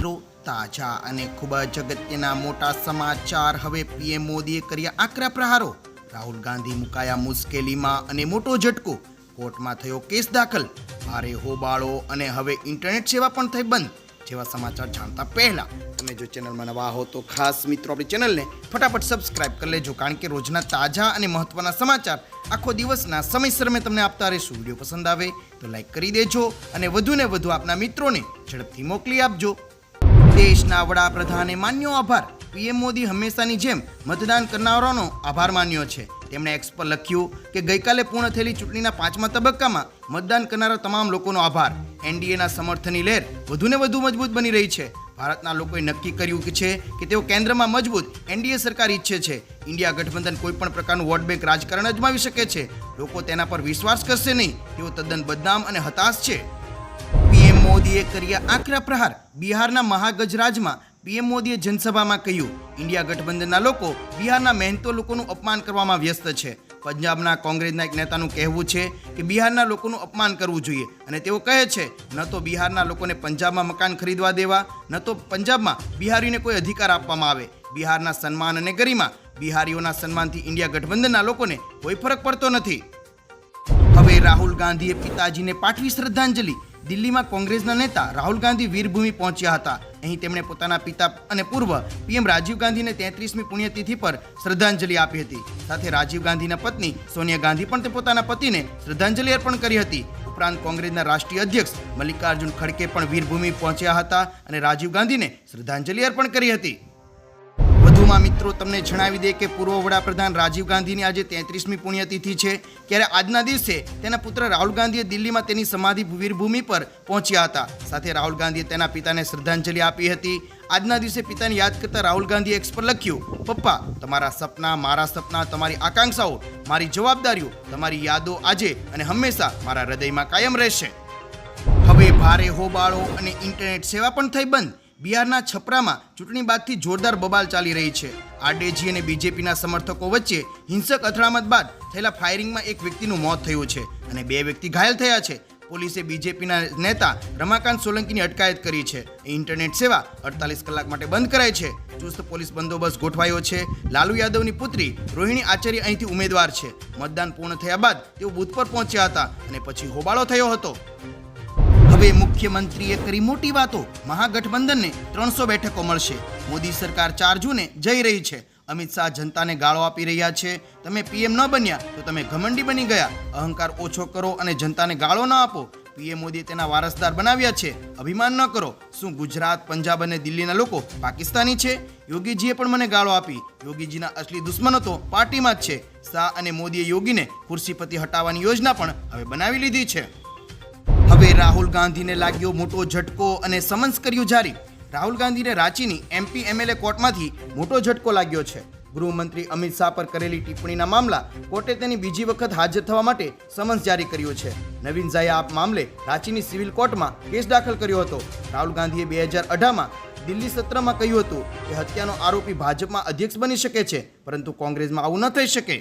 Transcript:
મિત્રો તાજા અને ખૂબ જ અગત્યના મોટા સમાચાર હવે પીએમ મોદીએ કર્યા આકરા પ્રહારો. રાહુલ ગાંધી મુકાયા મુશ્કેલીમાં અને મોટો ઝટકો. કોર્ટમાં થયો કેસ દાખલ. ભારે હોબાળો અને હવે ઇન્ટરનેટ સેવા પણ થઈ બંધ. જેવા સમાચાર જાણતા પહેલા તમે જો ચેનલમાં નવા હો તો ખાસ મિત્રો આપણી ચેનલને ફટાફટ સબસ્ક્રાઇબ કરી લેજો, કારણ કે રોજના તાજા અને મહત્વના સમાચાર આખો દિવસના સમયસર મેં તમને આપતા રહીશું. વીડિયો પસંદ આવે તો લાઈક કરી દેજો અને વધુને વધુ આપના મિત્રોને ઝડપથી મોકલી આપજો. દેશના વડાપ્રધાને માન્યો આભાર. પીએમ મોદી હંમેશાની જેમ મતદાન કરનારાનો આભાર માન્યો છે. તેમણે એક્સ પર લખ્યું કે ગઈકાલે પૂર્ણ થયેલી ચૂંટણીના પાંચમા તબક્કામાં મતદાન કરનારા તમામ લોકોનો આભાર. એનડીએના સમર્થનની લહેર વધુને વધુ મજબૂત બની રહી છે. ભારતના લોકોએ નક્કી કર્યું કે છે કે તેઓ કેન્દ્રમાં મજબૂત એનડીએ સરકાર ઈચ્છે છે. ઇન્ડિયા ગઠબંધન કોઈ પણ પ્રકારનું વોટ બેંક રાજકારણ અજમાવી શકે છે. લોકો તેના પર વિશ્વાસ કરશે નહીં. તેઓ તદ્દન બદનામ અને હતાશ છે. મોદીએ કર્યા આકરા પ્રહાર. બિહારના મહાગજરાજમાં પીએમ મોદીએ જનસભામાં કહ્યું, ઇન્ડિયા ગઠબંધનના લોકો બિહારના મહેનતો લોકોનું અપમાન કરવામાં વ્યસ્ત છે. પંજાબના કોંગ્રેસના એક નેતાનું કહેવું છે કે બિહારના લોકોનું અપમાન કરવું જોઈએ. અને તેઓ કહે છે, ન તો બિહારના લોકોને પંજાબમાં મકાન ખરીદવા દેવા, ન તો પંજાબમાં બિહારીને કોઈ અધિકાર આપવામાં આવે. બિહારના સન્માન અને ગરિમા, બિહારીઓના સન્માનથી ઇન્ડિયા ગઠબંધનના લોકોને કોઈ ફરક પડતો નથી. હવે રાહુલ ગાંધીએ પિતાજીને પાઠવી શ્રદ્ધાંજલિ. દિલ્હીમાં કોંગ્રેસના નેતા રાહુલ ગાંધી વીરભૂમિ પહોંચ્યા હતા. અહીં તેમણે પોતાના પિતા અને પૂર્વ પીએમ રાજીવ ગાંધીને તેત્રીસમી પુણ્યતિથિ પર શ્રદ્ધાંજલિ આપી હતી. સાથે રાજીવ ગાંધીના પત્ની સોનિયા ગાંધી પણ તે પોતાના પતિને શ્રદ્ધાંજલિ અર્પણ કરી હતી. ઉપરાંત કોંગ્રેસના રાષ્ટ્રીય અધ્યક્ષ મલ્લિકાર્જુન ખડકે પણ વીરભૂમિ પહોંચ્યા હતા અને રાજીવ ગાંધીને શ્રદ્ધાંજલિ અર્પણ કરી હતી. વધુમાં મિત્રો, તમને જણાવી દે કે પૂર્વ વડાપ્રધાન રાજીવ ગાંધીની આજે તેત્રીસમી પુણ્યતિથિ છે. ત્યારે આજના દિવસે તેના પુત્ર રાહુલ ગાંધીએ દિલ્હીમાં તેની સમાધિ વીરભૂમિ પર પહોંચ્યા હતા. સાથે રાહુલ ગાંધીએ તેના પિતાને શ્રદ્ધાંજલિ આપી હતી. આજના દિવસે પિતાને યાદ કરતા રાહુલ ગાંધીએ એક્સ પર લખ્યું, પપ્પા, તમારા સપના, મારા સપના, તમારી આકાંક્ષાઓ, મારી જવાબદારીઓ, તમારી યાદો આજે અને હંમેશા મારા હૃદયમાં કાયમ રહેશે. હવે ભારે હોબાળો અને ઇન્ટરનેટ સેવા પણ થઈ બંધ. બિહારના છપરામાં ચૂંટણી બાદથી જોરદાર બબાલ ચાલી રહી છે. આરડેજી અને બીજેપીના સમર્થકો વચ્ચે હિંસક અથડામત બાદ થયેલા ફાયરિંગમાં એક વ્યક્તિનું મોત થયું છે અને બે વ્યક્તિ ઘાયલ થયા છે. પોલીસે બીજેપીના નેતા રમાકાંત સોલંકીની અટકાયત કરી છે. ઇન્ટરનેટ સેવા અડતાલીસ કલાક માટે બંધ કરાઈ છે. ચુસ્ત પોલીસ બંદોબસ્ત ગોઠવાયો છે. લાલુ યાદવની પુત્રી રોહિણી આચાર્ય અહીંથી ઉમેદવાર છે. મતદાન પૂર્ણ થયા બાદ તેઓ બૂથ પર પહોંચ્યા હતા અને પછી હોબાળો થયો હતો. હવે મુખ્યમંત્રીએ કરી મોટી વાતો. મહાગઠબંધનને ત્રણસો બેઠકો મળશે. મોદી સરકાર ચાર જૂને જઈ રહી છે. અમિત શાહ જનતાને ગાળો આપી રહ્યા છે. તમે પીએમ ન બન્યા તો તમે ઘમંડી બની ગયા. અહંકાર ઓછો કરો અને જનતાને ગાળો ન આપો. પીએમ મોદી તેના વારસદાર બનાવ્યા છે. અભિમાન ન કરો. શું ગુજરાત, પંજાબ અને દિલ્હીના લોકો પાકિસ્તાની છે? યોગીજીએ પણ મને ગાળો આપી. યોગીજીના અસલી દુશ્મનો તો પાર્ટીમાં જ છે. શાહ અને મોદીએ યોગીને ખુરશી પરથી હટાવવાની યોજના પણ હવે બનાવી લીધી છે. હવે રાહુલ ગાંધીને લાગ્યો મોટો ઝટકો અને સમન્સ કર્યું જારી. રાહુલ ગાંધીને રાંચીની એમપી એમએલએ કોર્ટમાંથી મોટો ઝટકો લાગ્યો છે. ગૃહમંત્રી અમિત શાહ પર કરેલી ટિપ્પણીના મામલા કોર્ટે તેની બીજી વખત હાજર થવા માટે સમન્સ જારી કર્યો છે. નવીન ઝાએ આ મામલે રાંચીની સિવિલ કોર્ટમાં કેસ દાખલ કર્યો હતો. રાહુલ ગાંધીએ બે હજાર અઢારમાં દિલ્હી સત્રમાં કહ્યું હતું કે હત્યાનો આરોપી ભાજપમાં અધ્યક્ષ બની શકે છે, પરંતુ કોંગ્રેસમાં આવું ન થઈ શકે.